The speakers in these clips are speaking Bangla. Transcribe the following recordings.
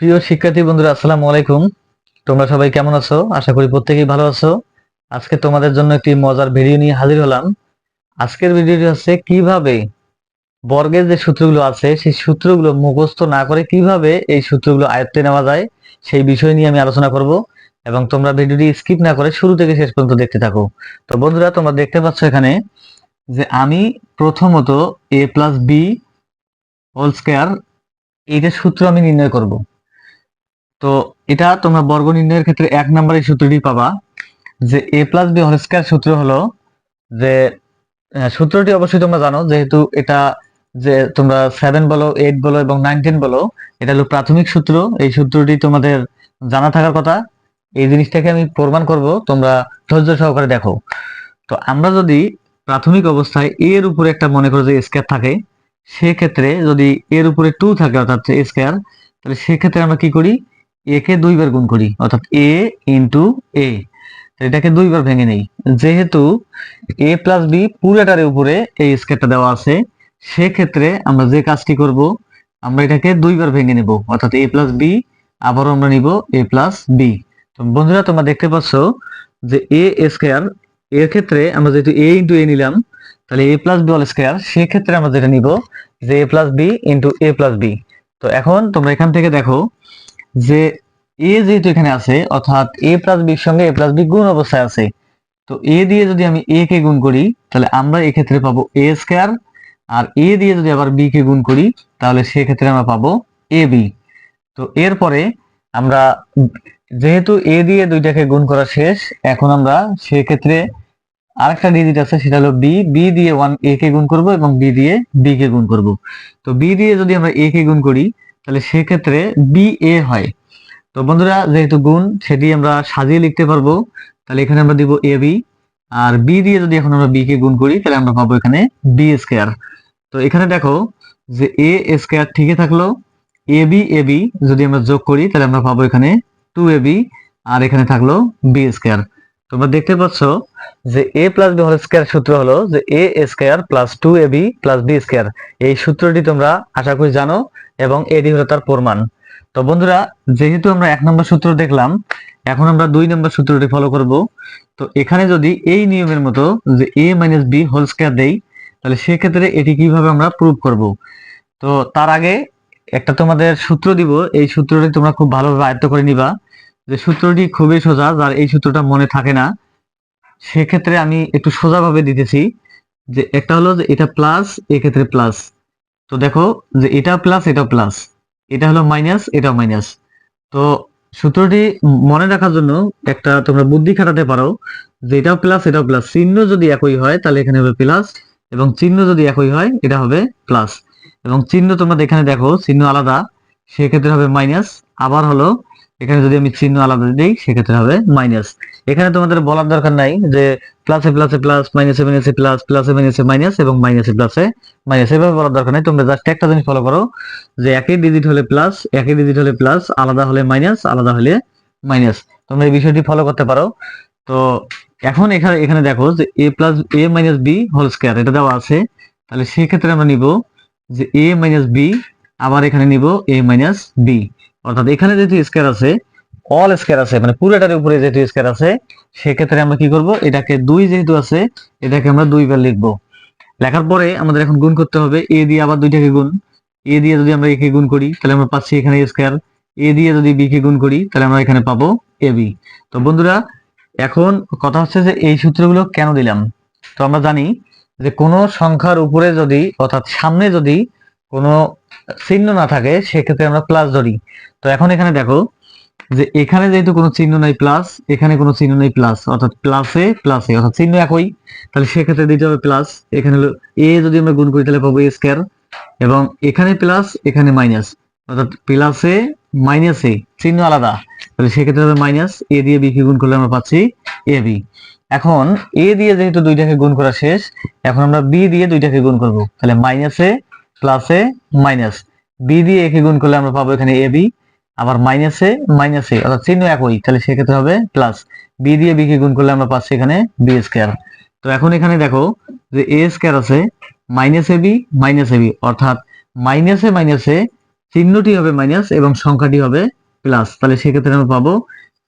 প্রিয় শিক্ষার্থী বন্ধুরা, আসসালামু আলাইকুম। তোমরা সবাই কেমন আছো? আশা করি প্রত্যেকেই ভালো আছো। আজকে তোমাদের জন্য একটি মজার ভিডিও নিয়ে হাজির হলাম। আজকের ভিডিওটি হচ্ছে কীভাবে বর্গের যে সূত্রগুলো আছে, সেই সূত্রগুলো মুখস্থ না করে কীভাবে এই সূত্রগুলো আয়ত্তে নেওয়া যায়, সেই বিষয় নিয়ে আমি আলোচনা করব এবং তোমরা ভিডিওটি স্কিপ না করে শুরু থেকে শেষ পর্যন্ত দেখতে থাকো। তো বন্ধুরা, তোমরা দেখতে পাচ্ছ এখানে যে আমি প্রথমত A plus B whole square এইটার সূত্র আমি নির্ণয় করব। তো এটা তোমরা বর্গ নির্ণয়ের ক্ষেত্রে এক নম্বর এই সূত্রটি পাবা যে A plus B whole square সূত্র হলো যে সূত্রটি অবশ্যই তোমরা জানো, যেহেতু এটা যে তোমরা সেভেন বলো এইট বলো এবং নাইন টেন বলো, এটা হলো প্রাথমিক সূত্র। এই সূত্রটি তোমাদের জানা থাকার কথা। এই জিনিসটাকে আমি প্রমাণ করব, তোমরা ধৈর্য সহকারে দেখো। তো আমরা যদি প্রাথমিক অবস্থায় এর উপরে একটা মনে করো যে স্কোয়ার থাকে, সেক্ষেত্রে যদি এর উপরে টু থাকে, অর্থাৎ স্কোয়ার তাহলে সেক্ষেত্রে আমরা কি করি? এ কে দুইবার গুণ করি, অর্থাৎ এ ইন্টু এ এটাকে দুইবার ভেঙে নেই। যেহেতু এ প্লাস বি পুরোটার উপরে এই স্কোয়ারটা দেওয়া আছে, সেক্ষেত্রে আমরা যে কাজটি করব, আমরা এটাকে দুইবার ভেঙে নেব, অর্থাৎ এ প্লাস বি আবারও আমরা নিব এ প্লাস বি তো বন্ধুরা, তোমরা দেখতে পাচ্ছ যে এ স্কোয়ার এর ক্ষেত্রে আমরা যেহেতু এ ইন্টু এ নিলাম, তাহলে A plus B all square সেক্ষেত্রে আমরা যেটা নিব যে A plus B into A plus B তো এখন তোমরা এখান থেকে দেখো যে এ যেহেতু এখানে আছে, অর্থাৎ এ প্লাস বির সঙ্গে এ প্লাস বি গুণ অবস্থায় আছে, তো এ দিয়ে যদি আমি এ কে গুণ করি, তাহলে আমরা এক্ষেত্রে পাবো এ স্কোয়ার আর এ দিয়ে যদি আবার বি কে গুণ করি, তাহলে সেক্ষেত্রে আমরা পাবো এ বি তো এরপরে আমরা যেহেতু এ দিয়ে দুইটাকে গুণ করা শেষ, এখন আমরা সেক্ষেত্রে আরেকটা ডিজিট আছে, সেটা হলো বি বি দিয়ে ওয়ান এ কে গুণ করব এবং বি দিয়ে বি কে গুণ করব। তো বি দিয়ে যদি আমরা এ কে গুণ করি তাহলে সেক্ষেত্রে বি এ হয়। তো বন্ধুরা, যেহেতু গুণ, সেটি আমরা সাজিয়ে লিখতে পারব। তাহলে এখানে আমরা দিব এ বি আর বি দিয়ে যদি এখন আমরা বি কে গুণ করি, তাহলে আমরা পাবো এখানে বি স্কোয়ার তো এখানে দেখো যে এ স্কোয়ার ঠিকই থাকল। এ বি এ বি যদি আমরা যোগ করি, তাহলে আমরা পাবো এখানে টু এ বি আর এখানে থাকল বি স্কোয়ার তোমরা দেখতে পাচ্ছ যে A plus B whole square সূত্র হলো যে A square plus two A B plus B square এই সূত্রটি তোমরা আশা করি জানো এবং এটি হলো তার প্রমাণ। তো বন্ধুরা, যেহেতু আমরা এক নম্বর সূত্র দেখলাম, এখন আমরা দুই নম্বর সূত্রটি ফলো করব। তো এখানে যদি এই নিয়মের মতো যে A minus B whole square দেই, তাহলে সেক্ষেত্রে এটি কীভাবে আমরা প্রুভ করব? তো তার আগে একটা তোমাদের সূত্র দিব, এই সূত্রটি তোমরা খুব ভালোভাবে আয়ত্ত করে নিবা। যে সূত্রটি খুবই সোজা, যার এই সূত্রটা মনে থাকে না, সেক্ষেত্রে আমি একটু সোজাভাবে দিতেছি যে একটা হলো যে এটা প্লাস এক্ষেত্রে প্লাস তো দেখো যে এটা প্লাস এটা প্লাস এটা হলো মাইনাস এটা মাইনাস তো সূত্রটি মনে রাখার জন্য একটা তোমরা বুদ্ধি খাটাতে পারো যে এটাও প্লাস এটাও প্লাস চিহ্ন যদি একই হয়, তাহলে এখানে হবে প্লাস এবং চিহ্ন যদি একই হয়, এটা হবে প্লাস এবং চিহ্ন তোমরা এখানে দেখো, চিহ্ন আলাদা, সেক্ষেত্রে হবে মাইনাস আবার হলো এখানে যদি আমি চিহ্ন আলাদা দিই, সেক্ষেত্রে হবে মাইনাস এখানে তোমাদের বলার দরকার নাই যে প্লাসে প্লাসে প্লাস মাইনাসে মাইনাসে প্লাস প্লাসে মাইনাসে মাইনাস এবং মাইনাসে প্লাসে মাইনাস এভাবে বলার দরকার নাই। তোমরা জাস্ট একটা জিনিস ফলো করো যে একই ডিজিট হলে প্লাস একই ডিজিট হলে প্লাস আলাদা হলে মাইনাস আলাদা হলে মাইনাস তোমরা এই বিষয়টি ফলো করতে পারো। তো এখন এখানে এখানে দেখো যে A plus A minus B whole square এটা দেওয়া আছে। তাহলে সেই ক্ষেত্রে আমরা নিব যে এ মাইনাস বি আবার এখানে নিব এ মাইনাস বি অর্থাৎ এখানে যেহেতু স্কোয়ার আছে অল স্কোয়ার আছে মানে পুরোটার উপরে যেহেতু স্কোয়ার আছে, সেক্ষেত্রে আমরা কি করব? এটাকে দুই যেহেতু আছে, এটাকে আমরা দুইবার লিখব। লেখার পরে আমাদের এখন গুণ করতে হবে এ দিয়ে আবার দুইটাকে গুণ। এ দিয়ে যদি আমরা একে গুণ করি, তাহলে আমরা পাচ্ছি এখানে স্কোয়ার এ দিয়ে যদি বি কে গুণ করি, তাহলে আমরা এখানে পাবো এ বি তো বন্ধুরা, এখন কথা হচ্ছে যে এই সূত্রগুলো কেন দিলাম? তো আমরা জানি যে কোনো সংখ্যার উপরে যদি, অর্থাৎ সামনে যদি কোনো চিহ্ন না থাকে, সেক্ষেত্রে আমরা প্লাস ধরি। তো এখন এখানে দেখো যে এখানে যেহেতু কোনো চিহ্ন নাই প্লাস এখানে কোনো চিহ্ন নেই প্লাস অর্থাৎ প্লাসে প্লাসে অর্থাৎ চিহ্ন একই, তাহলে সেক্ষেত্রে দিতে হবে প্লাস এখানে হলো এ যদি আমরা গুণ করি, তাহলে পাবো এ স্কোয়ার এবং এখানে প্লাস এখানে মাইনাস অর্থাৎ প্লাসে মাইনাসে চিহ্ন আলাদা। তাহলে সেক্ষেত্রে হবে মাইনাস এ দিয়ে বি কে গুণ করলে আমরা পাচ্ছি এ বি এখন এ দিয়ে যেহেতু দুইটাকে গুণ করা শেষ, এখন আমরা বি দিয়ে দুইটাকে গুণ করব। তাহলে মাইনাসে প্লাসে মাইনাস বি দিয়ে একে গুণ করলে আমরা পাবো এখানে এ বি আবার মাইনাসে মাইনাসে অর্থাৎ চিহ্ন একই। তাহলে সেক্ষেত্রে হবে প্লাস বি দিয়ে বি কে গুণ করলে আমরা পাচ্ছি এখানে বি স্কোয়ার তো এখন এখানে দেখো যে এ স্কোয়ার আছে minus A B minus A B অর্থাৎ মাইনাসে মাইনাসে চিহ্নটি হবে মাইনাস এবং সংখ্যাটি হবে প্লাস তাহলে সেক্ষেত্রে আমরা পাবো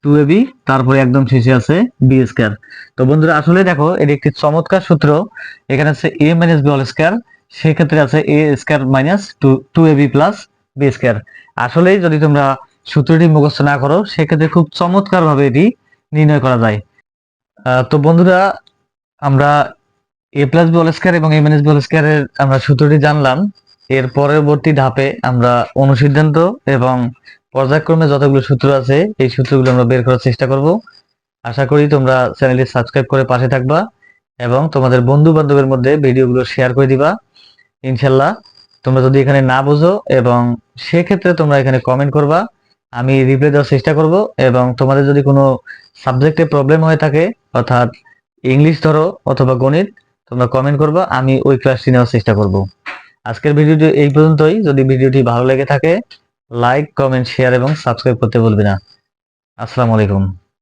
টু এ বি তারপরে একদম শেষে আছে বি স্কয়ার তো বন্ধুরা, আসলে দেখো, এটি একটি চমৎকার সূত্র। এখানে আছে A minus B all square সেক্ষেত্রে আছে A square minus two two A B plus B square আসলেই যদি তোমরা সূত্রটি মুখস্থ না করো, সেক্ষেত্রে খুব চমৎকার ভাবে এটি নির্ণয় করা যায়। তো বন্ধুরা, আমরা এ প্লাস বি স্কয়ার এবং এ মাইনাস বি স্কয়ারের আমরা সূত্রটি জানলাম। এর পরবর্তী ধাপে আমরা অনুসিদ্ধান্ত এবং পর্যায়ক্রমে যতগুলো সূত্র আছে, এই সূত্রগুলো আমরা বের করার চেষ্টা করব। আশা করি তোমরা চ্যানেলটি সাবস্ক্রাইব করে পাশে থাকবা এবং তোমাদের বন্ধু বান্ধবের মধ্যে ভিডিওগুলো শেয়ার করে দিবা। ইনশাল্লাহ। তোমরা যদি এখানে না বুঝো এবং সেক্ষেত্রে তোমরা এখানে কমেন্ট করবা, আমি রিপ্লাই দেওয়ার চেষ্টা করব এবং তোমাদের যদি কোনো সাবজেক্টে প্রবলেম হয়ে থাকে, অর্থাৎ ইংলিশ ধরো অথবা গণিত, তোমরা কমেন্ট করবা, আমি ওই ক্লাসটি নেওয়ার চেষ্টা করব। আজকের ভিডিওটি এই পর্যন্তই। যদি ভিডিওটি ভালো লেগে থাকে লাইক কমেন্ট শেয়ার এবং সাবস্ক্রাইব করতে ভুলবে না। আসসালামু আলাইকুম।